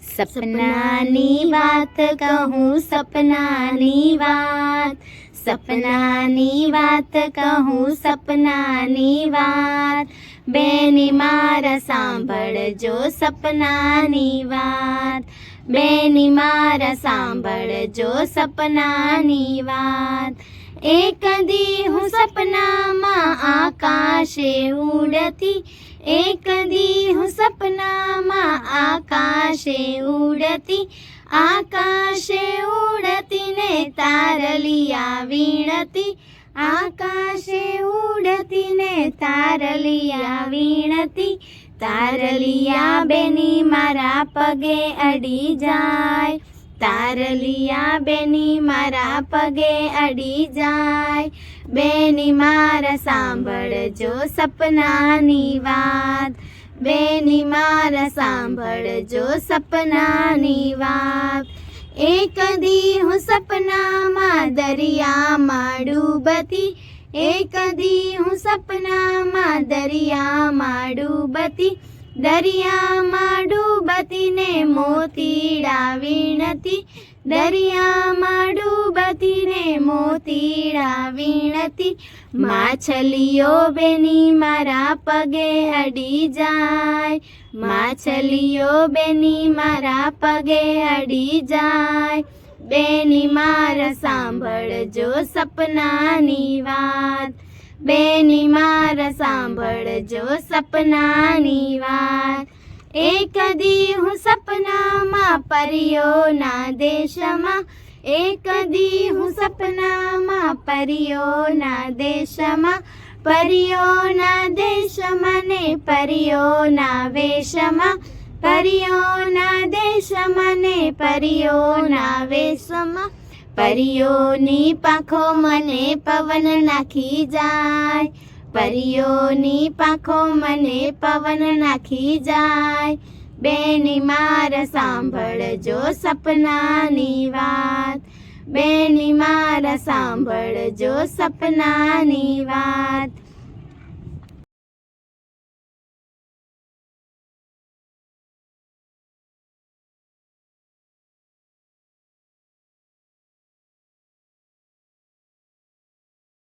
સપનાની વાત કહું સપનાની વાત સપનાની વાત કહું સપનાની વાત બેની મારા સાંભળજો સપનાની વાત બેની મારા સાંભળજો સપનાની વાત એક દી હું સપનામાં આકાશે ઉડતી એક દી હું સપનામાં આકાશે ઉડતી, આકાશે ઉડતી ને તારલિયા વીણતી, આકાશે ઉડતી ને તારલિયા વીણતી, તારલિયા બેની મારા પગે અડી જાય, તારલિયા બેની મારા પગે અડી જાય, બેની મારા સાંભળજો સપનાની વાત બેની મારા સાંભળજો સપનાની વાત. એક દી હું સપનામાં દરિયામાં ડૂબતી, એક દી હું સપનામાં દરિયામાં ડૂબતી, દરિયામાં ડૂબતીને મોતીડા વીણતી દરિયામાં ડૂબતી ને મોતીડા વીણતી. માછલીઓ બેની મારા પગે અડી જાય. માછલીઓ બેની મારા પગે અડી જાય. બેની મારા સાંભળજો સપનાની વાત. બેની મારા સાંભળજો સપનાની વાત. એક દી હું સપનામાં પરિયોના દેશમાં. એક દી હું સપનામાં પરિયોના દેશમાં. પરિયોના દેશમાં ને પરિયોના વેશમાં. પરિયોના દેશમાં ને પરિયોના વેશમાં. પરિયોની પાંખો મને પવન નાખી જાય. પરીઓની પાંખો મને પવન નાખી જાય. બેની માર સાંભળજો સપનાની વાત. બેની માર સાંભળજો સપનાની વાત.